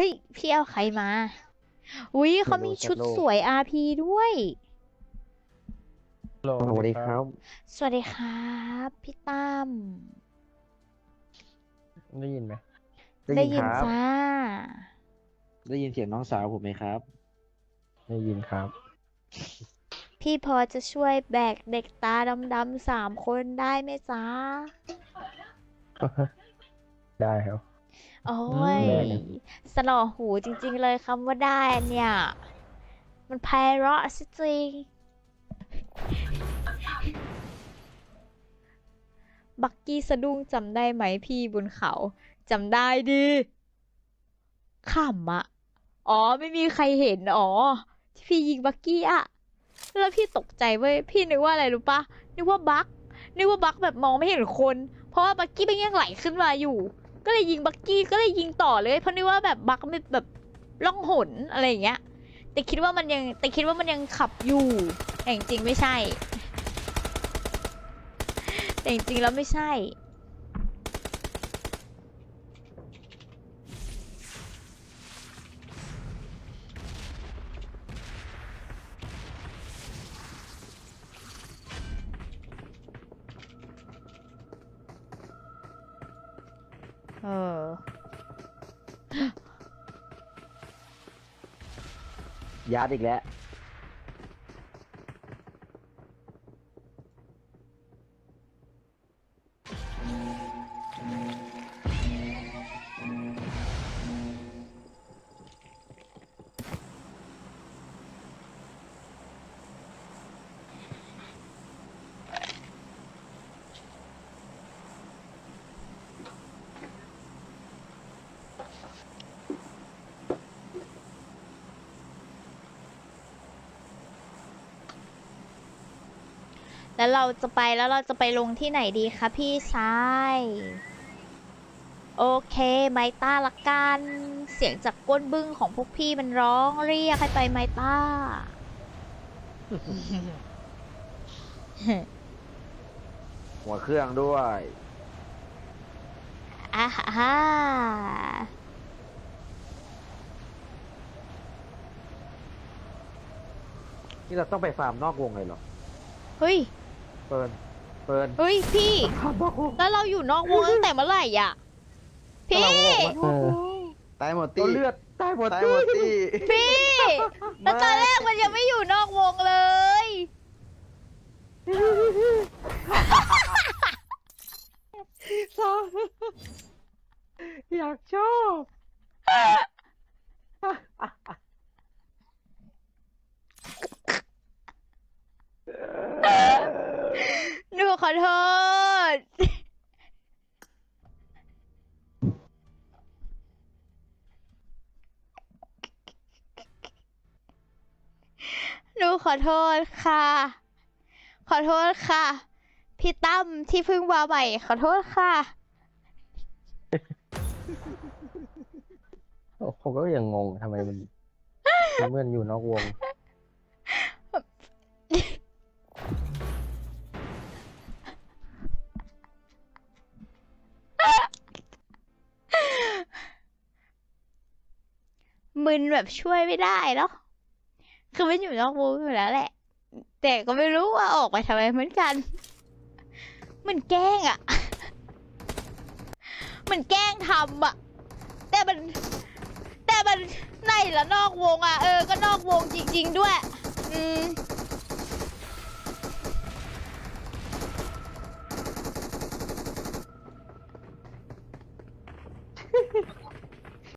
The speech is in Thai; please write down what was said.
ฮ้ย พี่เอาใครมา อุ้ยเขามีชุดสวย RP ด้วยฮัลโหลสวัสดีครับ สวัสดีครับ พี่ตั้ม ได้ยินไหมได้ยินครับจ้า ได้ยินเสียงน้องสาวผมไหมครับ ได้ยินครับ พี่พอจะช่วยแบกเด็กตาดำๆสามคนได้ไหมจ๊ะได้ครับ โอ้ย สนอหูจริงๆเลยคำว่าได้เนี่ย มันไพเราะซะจริง บักกี้สะดุ้งจำได้ไหมพี่บนเขาจำได้ดิขำอะอ๋อ ไม่มีใครเห็น อ๋อ ที่พี่ยิงบักกี้อะแล้วพี่ตกใจเว้ย พี่นึกว่าอะไรรู้ปะนึกว่าบักนึกว่าบักแบบมองไม่เห็นคน เพราะว่าบักกี้เป็นยังไหลขึ้นมาอยู่ ก็เลยยิงบักกี้ก็เลยยิงต่อเลย เพราะนึกว่าแบบบักไม่แบบล่องหนอะไรอย่างเงี้ย แต่คิดว่ามันยังแต่คิดว่ามันยังขับอยู่แต่จริงไม่ใช่ แต่จริงแล้วไม่ใช่ ออ ยัดอีกแล้ว แล้วเราจะไปแล้วเราจะไปลงที่ไหนดีคะพี่ชายโอเคไมต้าละกันเสียงจากก้นบึ้งของพวกพี่มันร้องเรียกให้ไปไมต้า หัวเครื่องด้วยอ่าฮ่านี่เราต้องไปฟาร์มนอกวงเลยเหรอ เฮ้ย เปินเปินเฮ้ยพี่ฟาร์มนอกวงแล้วเราอยู่นอกวงตั้งแต่เมื่อไหร่อะ พี่เราออกมาเออ ตายหมดตัวตี้เลือดตายหมดตายหมดตี้พี่แล้วตอนแรกมันยังไม่อยู่นอกวงเลย อยากชอบ หนูข อโทษ หนูขอโทษค่ะ ขอโทษค่ะ พี่ตั้มที่เพิ่งมาใหม่ ขอโทษค่ะ ผมก็ยังงงทำไมมันเมื่อนอยู่นอกวง มึนแบบช่วยไม่ได้เนาะคือมันอยู่นอกวงอยู่แล้วแหละ แต่ก็ไม่รู้ว่าออกไปทำไมเหมือนกัน มันแกล้งอะมันแกล้งทำอะแต่มัน แต่มันในและนอกวงอะเออ ก็นอกวงจริง ๆ ด้วย อืม